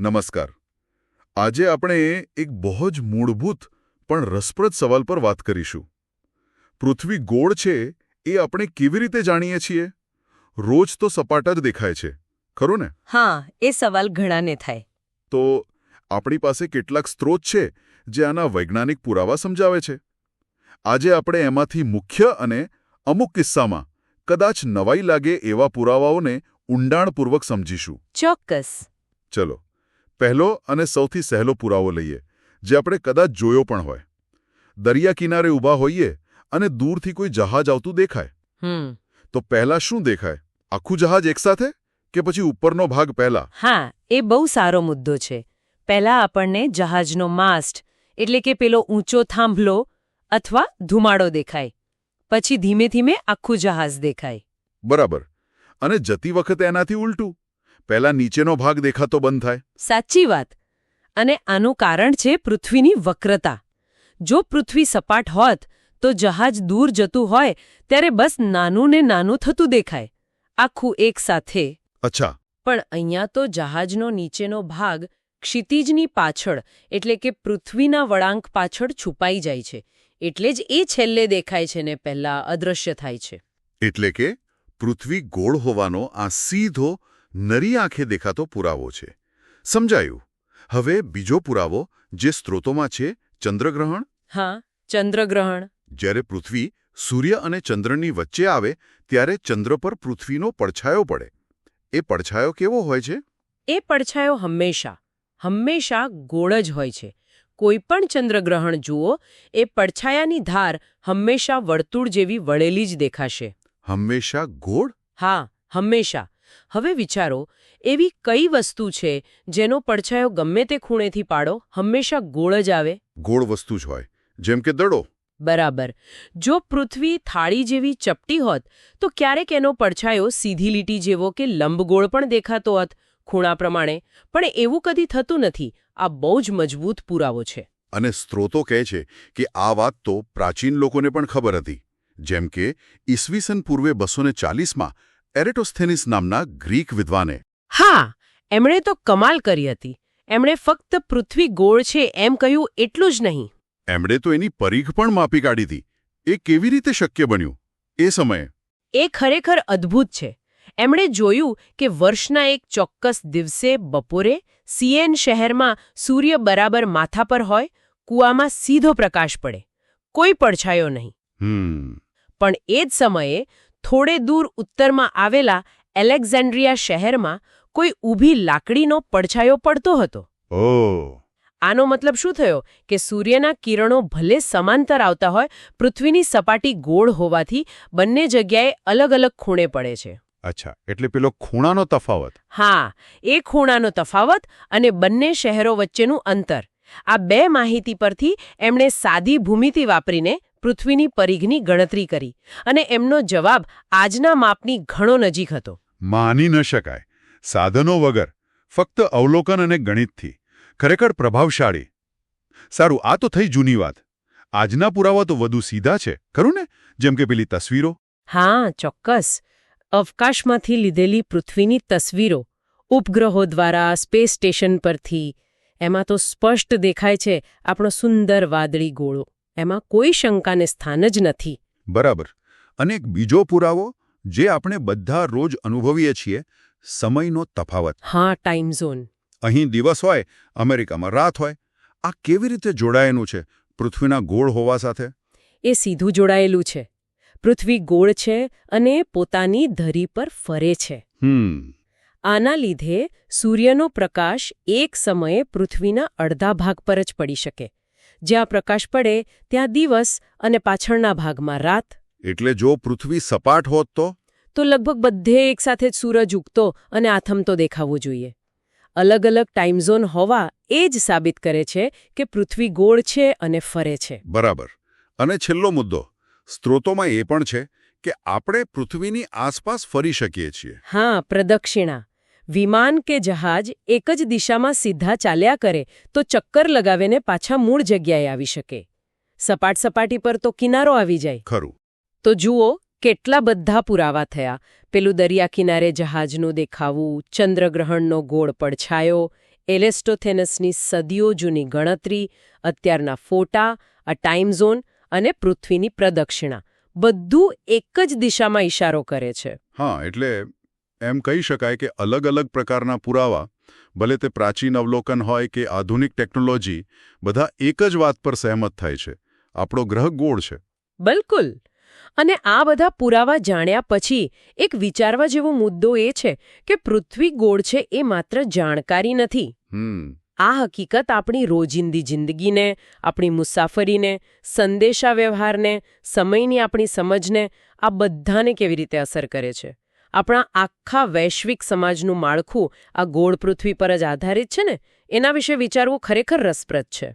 નમસ્કાર. આજે આપણે એક બહુ જ મૂળભૂત પણ રસપ્રદ સવાલ પર વાત કરીશું. પૃથ્વી ગોળ છે એ આપણે કેવી રીતે જાણીએ છીએ? રોજ તો સપાટ જ દેખાય છે ખરું ને? હા એ સવાલ ઘણાને થાય. તો આપણી પાસે કેટલાક સ્ત્રોત છે જે આના વૈજ્ઞાનિક પુરાવા સમજાવે છે. આજે આપણે એમાંથી મુખ્ય અને અમુક કિસ્સામાં કદાચ નવાઈ લાગે એવા પુરાવાઓને ઊંડાણપૂર્વક સમજીશું. ચોક્કસ. ચલો. પહેલો અને સૌથી સહેલો પુરાવો લઈએ જે આપણે કદાચ જોયો પણ હોય. દરિયા કિનારે ઊભા હોઈએ અને દૂરથી કોઈ જહાજ આવતું દેખાય. હમ. તો પહેલા શું દેખાય? આખું જહાજ એકસાથે કે પછી ઉપરનો ભાગ પહેલા? હા એ બહુ સારો મુદ્દો છે. પહેલા આપણને જહાજનો માસ્ટ એટલે કે પેલો ઊંચો થાંભલો અથવા ધુમાડો દેખાય. પછી ધીમે ધીમે આખું જહાજ દેખાય. બરાબર. અને જતી વખતે એનાથી ઉલટું. પહેલા નીચેનો ભાગ દેખાતો બંધ થાય. સાચી વાત. અને આનું કારણ છે પૃથ્વીની વક્રતા. જો પૃથ્વી સપાટ હોત તો જહાજ દૂર જતું હોય ત્યારે બસ નાનું ને નાનું થતું દેખાય. આખું એક સાથે. અચ્છા. પણ અહીંયા તો જહાજનો નીચેનો ભાગ ક્ષિતિજની પાછળ એટલે કે પૃથ્વીના વળાંક પાછળ છુપાઈ જાય છે. એટલે જ એ છેલ્લે દેખાય છે ને પહેલા અદૃશ્ય થાય છે. એટલે કે પૃથ્વી ગોળ હોવાનો આ સીધો નરી આંખે દેખાતો પુરાવો છે. સમજાયું. હવે બીજો પુરાવો જે સ્ત્રોતોમાં છે ચંદ્રગ્રહણ? હા ચંદ્રગ્રહણ. જ્યારે પૃથ્વી સૂર્ય અને ચંદ્રની વચ્ચે આવે ત્યારે ચંદ્ર પર પૃથ્વીનો પડછાયો પડે. એ પડછાયો કેવો હોય છે? એ પડછાયો હંમેશા હંમેશા ગોળ જ હોય છે. કોઈ પણ ચંદ્રગ્રહણ જુઓ એ પડછાયાની ધાર હંમેશા વર્તુળ જેવી વળેલી જ દેખાશે. હંમેશા ગોળ? હા હંમેશા. હવે વિચારો એવી કઈ વસ્તુ છે જેનો પડછાયો ગમે તે ખૂણેથી પાડો હંમેશા ગોળ જ આવે? ગોળ વસ્તુ જ હોય જેમ કે દડો. બરાબર. જો પૃથ્વી થાળી જેવી ચપટી હોત તો ક્યારેક એનો પડછાયો સીધી લીટી જેવો કે લંબગોળ પણ દેખાતો હોત ખૂણા પ્રમાણે. પણ એવું કદી થતું નથી. આ બહુ જ મજબૂત પુરાવો છે. અને સ્ત્રોતો કહે છે કે આ વાત તો પ્રાચીન લોકોને પણ ખબર હતી. જેમ કે ઈસવીસન પૂર્વે બસો ચાલીસમાં એરેટોસ્થેનિસ નામના ગ્રીક વિદ્વાને. હા એમણે તો કમાલ કરી હતી. એમણે ફક્ત પૃથ્વી ગોળ છે એમ કહ્યું એટલું જ નહીં. એમણે તો એની પરીખ પણ માપી કાઢી હતી. એ કેવી રીતે શક્ય બન્યું? એ સમયે. એ ખરેખર અદ્ભુત છે. એમણે જોયું કે વર્ષના એક ચોક્કસ દિવસે બપોરે સીએન શહેરમાં સૂર્ય બરાબર માથા પર હોય કૂવામાં સીધો પ્રકાશ પડે. કોઈ પડછાયો નહીં. હમ. પણ એ જ સમયે થોડે દૂર ઉત્તરમાં આવેલા એલેક્ઝાન્ડ્રિયા શહેરમાં કોઈ ઊભી લાકડીનો પડછાયો પડતો હતો. આનો મતલબ શું થયો? કે સૂર્યના કિરણો ભલે સમાંતર આવતા હોય પૃથ્વીની સપાટી ગોળ હોવાથી બંને જગ્યાએ અલગ અલગ ખૂણે પડે છે. અચ્છા એટલે પેલો ખૂણાનો તફાવત. હા એ ખૂણાનો તફાવત અને બંને શહેરો વચ્ચેનું અંતર. આ બે માહિતી પરથી એમણે સાદી ભૂમિતિ વાપરીને પૃથ્વીની પરિઘની ગણતરી કરી અને એમનો જવાબ આજના માપની ઘણો નજીક હતો. માની ન શકાય. સાધનો વગર ફક્ત અવલોકન અને ગણિતથી. ખરેખર પ્રભાવશાળી. સારું આ તો થઈ જૂની વાત. આજના પુરાવા તો વધુ સીધા છે ખરું ને? જેમ કે પેલી તસવીરો. હા ચોક્કસ. અવકાશમાંથી લીધેલી પૃથ્વીની તસવીરો ઉપગ્રહો દ્વારા સ્પેસ સ્ટેશન પરથી. એમાં તો સ્પષ્ટ દેખાય છે આપણો સુંદર વાદળી ગોળો. એમાં કોઈ શંકાને સ્થાન જ નથી. બરાબર. અને એક બીજો પુરાવો જે આપણે બધા રોજ અનુભવીએ છીએ સમયનો તફાવત. હા ટાઈમ ઝોન અહીં દિવસ હોય અમેરિકામાં રાત હોય આ કેવી રીતે જોડાયેલું છે? પૃથ્વીના ગોળ હોવા સાથે? એ સીધું જોડાયેલું છે. પૃથ્વી ગોળ છે અને પોતાની ધરી પર ફરે છે. આના લીધે સૂર્યનો પ્રકાશ એક સમયે પૃથ્વીના અડધા ભાગ પર જ પડી શકે. જ્યાં પ્રકાશ પડે ત્યાં દિવસ અને પાછળના ભાગમાં રાત. એટલે જો પૃથ્વી સપાટ હોત તો? તો લગભગ બધે એકસાથે જ સૂરજ ઉગતો અને આથમતો દેખાવો જોઈએ. અલગ અલગ ટાઈમ ઝોન હોવા એ જ સાબિત કરે છે કે પૃથ્વી ગોળ છે અને ફરે છે. બરાબર. અને છેલ્લો મુદ્દો સ્ત્રોતોમાં એ પણ છે કે આપણે પૃથ્વીની આસપાસ ફરી શકીએ છીએ. હા પ્રદક્ષિણા. વિમાન કે જહાજ એક જ દિશામાં સીધા ચાલ્યા કરે તો ચક્કર લગાવીને પાછા મૂળ જગ્યાએ આવી શકે. સપાટ સપાટી પર તો કિનારો આવી જાય. ખરું. તો જુઓ કેટલા બધા પુરાવા થયા. પેલું દરિયા કિનારે જહાજનું દેખાવું ચંદ્રગ્રહણનો ગોળ પડછાયો એલેસ્ટોથેનસની સદીઓ જૂની ગણતરી અત્યારના ફોટા આ ટાઈમ ઝોન અને પૃથ્વીની પ્રદક્ષિણા. બધું એક જ દિશામાં ઇશારો કરે છે. હા એટલે એમ કહી શકાય કે અલગ અલગ પ્રકારના પુરાવા ભલે તે પ્રાચીન અવલોકન હોય કે આધુનિક ટેકનોલોજી બધા એક જ વાત પર સહેમત થાય છે. આપણો ગ્રહ ગોળ છે. બિલકુલ. અને આ બધા પુરાવા જાણ્યા પછી એક વિચારવા જેવો મુદ્દો એ છે કે પૃથ્વી ગોળ છે એ માત્ર જાણકારી નથી. આ હકીકત આપણી રોજિંદી જિંદગીને આપણી મુસાફરીને સંદેશા વ્યવહારને સમયની આપણી સમજને આ બધાને કેવી રીતે અસર કરે છે? આપણા આખા વૈશ્વિક સમાજનું માળખું આ ગોળ પૃથ્વી પર જ આધારિત છે ને? એના વિશે વિચારવું ખરેખર રસપ્રદ છે.